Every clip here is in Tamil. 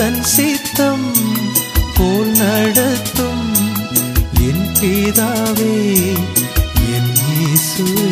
உந்தன் சித்தம் போல் நடத்தும் என் பிதாவே என் இயேசுவே.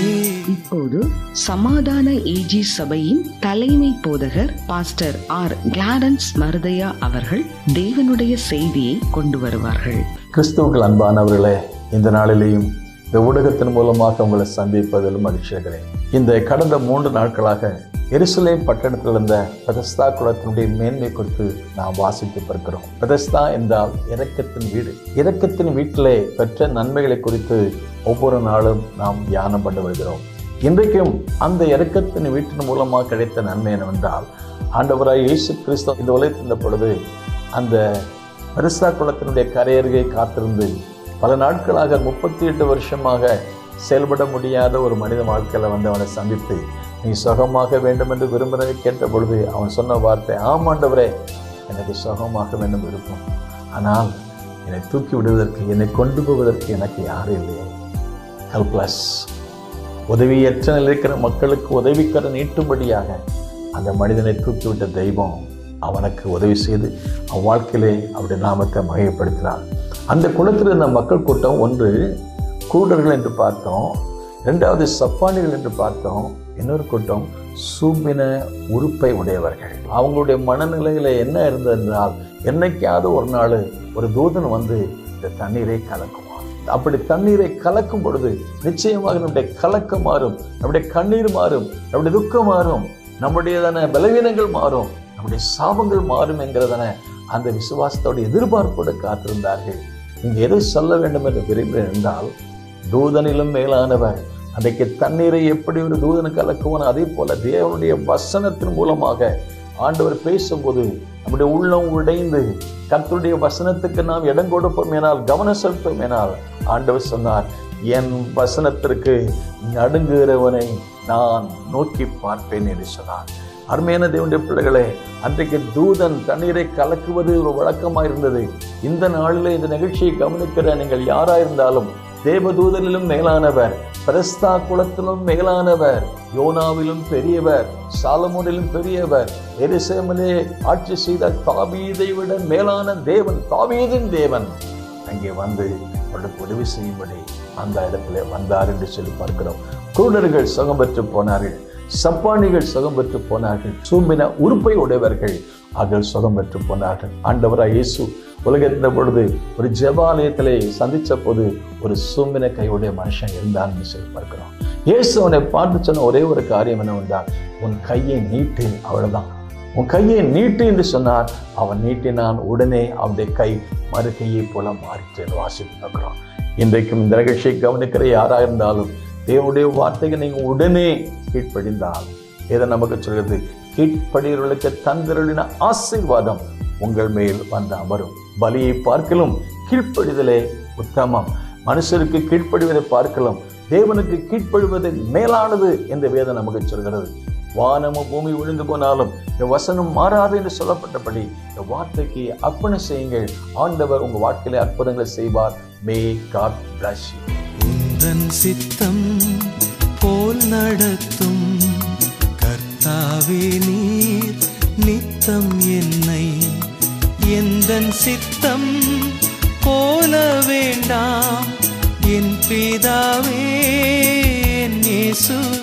இப்போது சமாதான ஏஜி சபையின் தலைமை போதகர் பாஸ்டர் ஆர். கிளாரன்ஸ் மருதையா அவர்கள் தேவனுடைய செய்தியை கொண்டு வருவார்கள். கிறிஸ்துவுக்கள் அன்பானவர்களே இந்த நாளிலேயும் இந்த ஊடகத்தின் மூலமாக உங்களை சந்திப்பதில் மகிழ்ச்சி அடைகிறேன். இந்த கடந்த மூன்று நாட்களாக எருசலேம் பட்டணத்தில் இருந்த பெதஸ்தா குளத்தினுடைய மேன்மை குறித்து நாம் வாசித்து பார்க்கிறோம் பெதஸ்தா என்றால் இரக்கத்தின் வீடு. இரக்கத்தின் வீட்டிலே பெற்ற நன்மைகளை குறித்து ஒவ்வொரு நாளும் நாம் தியானம் பண்ணி வருகிறோம். இன்றைக்கும் அந்த இறக்கத்தின் வீட்டின் மூலமாக கிடைத்த நன்மை என்னவென்றால் ஆண்டவராய் இயேசு கிறிஸ்தவ இந்த உலகத்தில் தந்த பொழுது அந்த பெருசா குளத்தினுடைய கரையருகே காத்திருந்து பல நாட்களாக முப்பத்தி எட்டு வருஷமாக செயல்பட முடியாத ஒரு மனித வாழ்க்கையில் வந்து அவனை சந்தித்து நீ சுகமாக வேண்டும் என்று விரும்புகிறதை கேட்ட பொழுது அவன் சொன்ன வார்த்தை ஆமாண்டவரே எனக்கு சுகமாக வேண்டும் விருப்பம். ஆனால் என்னை தூக்கி விடுவதற்கு என்னை கொண்டு போவதற்கு எனக்கு யாரும் இல்லையே ஹெல்ப்லெஸ் உதவியற்ற நிலையில் இருக்கிற மக்களுக்கு உதவிக்கரை நீட்டும்படியாக அந்த மனிதனை தூக்கிவிட்ட தெய்வம் அவனுக்கு உதவி செய்து அவன் வாழ்க்கையிலே அவருடைய நாமத்தை மகைப்படுத்தினார் அந்த குளத்தில் இருந்த மக்கள் கூட்டம் ஒன்று கூடர்கள் என்று பார்த்தோம். ரெண்டாவது சப்பானிகள் என்று பார்த்தோம் இன்னொரு கூட்டம் சூம்பின உறுப்பை உடையவர்கள். அவங்களுடைய மனநிலையில் என்ன இருந்தது என்றால் என்னைக்காவது ஒரு நாள் ஒரு தூதன் வந்து இந்த தண்ணீரை கலக்கும் அப்படி தண்ணீரை கலக்கும் பொழுது நிச்சயமாக நம்முடைய கலக்கம் மாறும் நம்முடைய கண்ணீர் மாறும் நம்முடைய துக்கம் மாறும் நம்முடையதான பலவீனங்கள் மாறும் நம்முடைய சாபங்கள் மாறும் என்கிறதான அந்த விசுவாசத்தோட எதிர்பார்ப்போடு காத்திருந்தார்கள். நீங்க எதை சொல்ல வேண்டும் என்று விரும்புகிறேன் என்றால் தூதனிலும் மேலானவர் அன்றைக்கு தண்ணீரை எப்படி ஒரு தூதன் கலக்குவான் அதே போல தேவனுடைய வசனத்தின் மூலமாக ஆண்டவர் பேசும்போது நம்முடைய உள்ளம் உடைந்து கர்த்தருடைய வசனத்துக்கு நாம் இடம் கொடுப்போம் எனால் கவனம் செலுத்தும் எனால் ஆண்டவர் சொன்னார் என் வசனத்திற்கு நடுங்குகிறவனை நான் நோக்கி பார்ப்பேன் என்று சொன்னார். அருமையான தேவனுடைய பிள்ளைகளே அன்றைக்கு தூதன் தண்ணீரை கலக்குவது ஒரு வழக்கமாக இருந்தது இந்த நாளில் இந்த நிகழ்ச்சியை கவனிக்கிற நீங்கள் யாராயிருந்தாலும் தேவதூதனிலும் மேலானவர் பிரஸ்தா குலத்திலும் மேலானவர் யோனாவிலும் பெரியவர் சாலமோனிலும் பெரியவர் எரிசேமலே ஆட்சி செய்த தாவீதை விட மேலான தேவன் தாவீதின் தேவன். அங்கே வந்து அவர்களுக்கு உதவி செய்யும்படி அந்த இடத்துல வந்தார் என்று சொல்லி பார்க்கிறோம். குருடர்கள் சுகம் பெற்று போனார்கள் சப்பானிகள் சுகம் பெற்று போனார்கள் சூம்பின உறுப்பை உடையவர்கள். அவர்கள் சுகம் பெற்று போனார்கள். ஆண்டவராக இயேசு உலகத்த பொழுது ஒரு ஜெபாலயத்திலே சந்திச்ச போது ஒரு சூம்பின கையுடைய மனுஷன் இருந்தான்னு சொல்லி பார்க்கிறோம். இயேசு அவனை பார்த்து சொன்ன ஒரே ஒரு காரியம் என்னவென்றால் உன் கையை நீட்டு அவ்வளவுதான். உன் கையை நீட்டு என்று சொன்னார் அவன் நீட்டினான் உடனே அவனுடைய கை மறு கையை போல மாறிட்டு வாசித்து பார்க்கிறோம். இன்றைக்கும் இந்த நிகழ்ச்சியை கவனிக்கிற யாராக இருந்தாலும் தேவனுடைய வார்த்தைக்கு நீங்கள் உடனே கீழ்ப்படிந்தால் இதை நமக்கு சொல்கிறது. கீழ்ப்படிகளுக்கு தந்திரளின ஆசீர்வாதம் உங்கள் மேல் வந்து அமரும். பலியை பார்க்கலும் கீழ்ப்படிதலே உத்தமம். மனுஷருக்கு கீழ்ப்படிவதை பார்க்கலாம் தேவனுக்கு கீழ்ப்படுவது மேலானது என்று வேதம் நமக்கு சொல்கிறது. வானமும் பூமி விழுந்து போனாலும் இந்த வசனம் மாறாது என்று சொல்லப்பட்டபடி இந்த வார்த்தைக்கு அர்ப்பணம் செய்யுங்கள். ஆண்டவர் உங்க வாழ்க்கையில அற்புதங்களை செய்வார். மே காட் பிளஸ் சித்தம் போல் நடத்தும் கர்த்தாவே நீர் நித்தம் என்னை. எந்தன் சித்தம் போல வேண்டாம். என் பிதாவே நேசு